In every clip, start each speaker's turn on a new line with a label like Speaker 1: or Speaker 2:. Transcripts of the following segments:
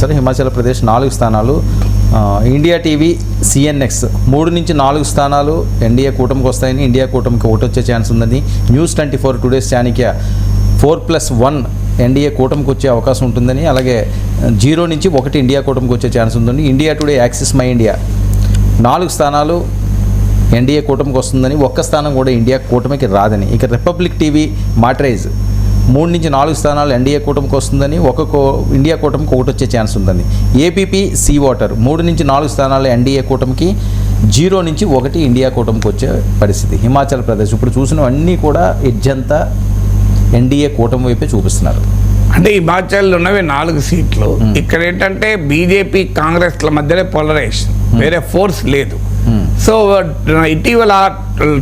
Speaker 1: సరే హిమాచల్ ప్రదేశ్ నాలుగు స్థానాలు. India TV CNX. మూడు నుంచి నాలుగు స్థానాలు ఎన్డీఏ కూటమికి వస్తాయని ఇండియా కూటమికి ఓటు వచ్చే ఛాన్స్ ఉందని news twenty four today's Chanakya four plus one NDA కూటమికి వచ్చే అవకాశం ఉంటుందని అలాగే జీరో నుంచి ఒకటి ఇండియా కూటమికి వచ్చే ఛాన్స్ ఉందని India Today Axis My India. నాలుగు స్థానాలు ఎన్డీఏ కూటమికి వస్తుందని ఒక్క స్థానం కూడా ఇండియా కూటమికి రాదని. ఇక రిపబ్లిక్ టీవీ మాట్రైజ్. మూడు నుంచి నాలుగు స్థానాలు ఎన్డీఏ కూటమికి వస్తుందని ఒక ఇండియా కూటమికి ఒకటి వచ్చే ఛాన్స్ ఉందని. ఏపీపీ సీ వాటర్ మూడు నుంచి నాలుగు స్థానాలు ఎన్డీఏ కూటమికి జీరో నుంచి ఒకటి ఇండియా కూటమికి వచ్చే పరిస్థితి. హిమాచల్ ప్రదేశ్ ఇప్పుడు చూసినవన్నీ కూడా ఎడ్జంతా ఎన్డీఏ కూటమి వైపే చూపిస్తున్నారు.
Speaker 2: అంటే హిమాచల్ ఉన్నవి నాలుగు సీట్లు. ఇక్కడ ఏంటంటే బీజేపీ కాంగ్రెస్ల మధ్యనే పోలరైజేషన్ వేరే ఫోర్స్ లేదు. సో ఇటీవల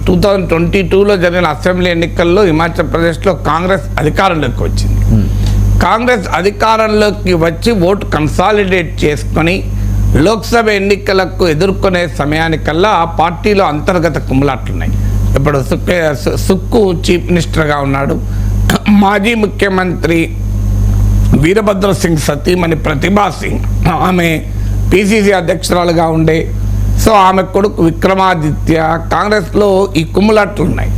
Speaker 2: టూ థౌజండ్ ట్వంటీ టూలో జరిగిన అసెంబ్లీ ఎన్నికల్లో హిమాచల్ ప్రదేశ్లో కాంగ్రెస్ అధికారంలోకి వచ్చింది. కాంగ్రెస్ అధికారంలోకి వచ్చి ఓటు కన్సాలిడేట్ చేసుకొని లోక్సభ ఎన్నికలకు ఎదుర్కొనే సమయానికల్లా ఆ పార్టీలో అంతర్గత కుమ్ములాట్లున్నాయి ఇప్పుడు సుక్కే సు- సుక్కు చీఫ్ మినిస్టర్గా ఉన్నాడు. మాజీ ముఖ్యమంత్రి వీరభద్ర సింగ్ సతీమణి ప్రతిభా సింగ్. ఆమె పిసిసి అధ్యక్షురాలుగా ఉండే సో ఆమె కొడుకు విక్రమాదిత్య కాంగ్రెస్లో ఈ కుమ్ములాట్లు ఉన్నాయి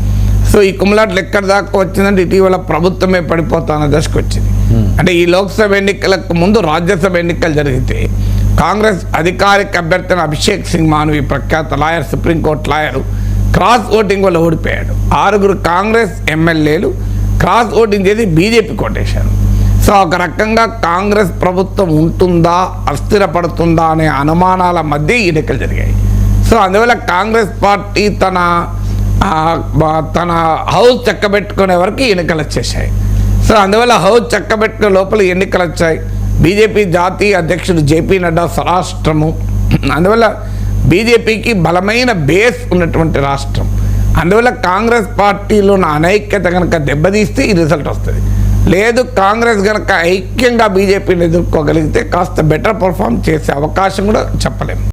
Speaker 2: సో ఈ కుమ్ములాట్లు ఎక్కడి దాకా వచ్చిందంటే ఇటీవల ప్రభుత్వమే పడిపోతున్న దశకు వచ్చింది. అంటే ఈ లోక్సభ ఎన్నికలకు ముందు రాజ్యసభ ఎన్నికలు జరిగితే కాంగ్రెస్ అధికారిక అభ్యర్థిని అభిషేక్ సింగ్ మానవి ప్రఖ్యాత lawyer supreme court lawyer cross voting వల్ల ఓడిపోయాడు. ఆరుగురు కాంగ్రెస్ ఎమ్మెల్యేలు క్రాస్ ఓటింగ్ చేసి బీజేపీ కొట్టేశారు. సో ఒక రకంగా కాంగ్రెస్ ప్రభుత్వం ఉంటుందా అస్థిరపడుతుందా అనే అనుమానాల మధ్య ఈ ఎన్నికలు జరిగాయి. సో అందువల్ల కాంగ్రెస్ పార్టీ తన తన హౌస్ చక్కబెట్టుకునే వరకు ఎన్నికలు వచ్చేసాయి సో అందువల్ల హౌస్ చక్కబెట్టుకునే లోపల ఎన్నికలు వచ్చాయి. బీజేపీ జాతీయ అధ్యక్షుడు జేపీ నడ్డా స్వరాష్ట్రము. అందువల్ల బీజేపీకి బలమైన బేస్ ఉన్నటువంటి రాష్ట్రం. అందువల్ల కాంగ్రెస్ పార్టీలో ఉన్న అనైక్యత కనుక దెబ్బతీస్తే ఈ రిజల్ట్ వస్తుంది. లేదు కాంగ్రెస్ కనుక ఐక్యంగా బీజేపీని ఎదుర్కోగలిగితే కాస్త బెటర్ పర్ఫామ్ చేసే అవకాశం కూడా చెప్పలేము.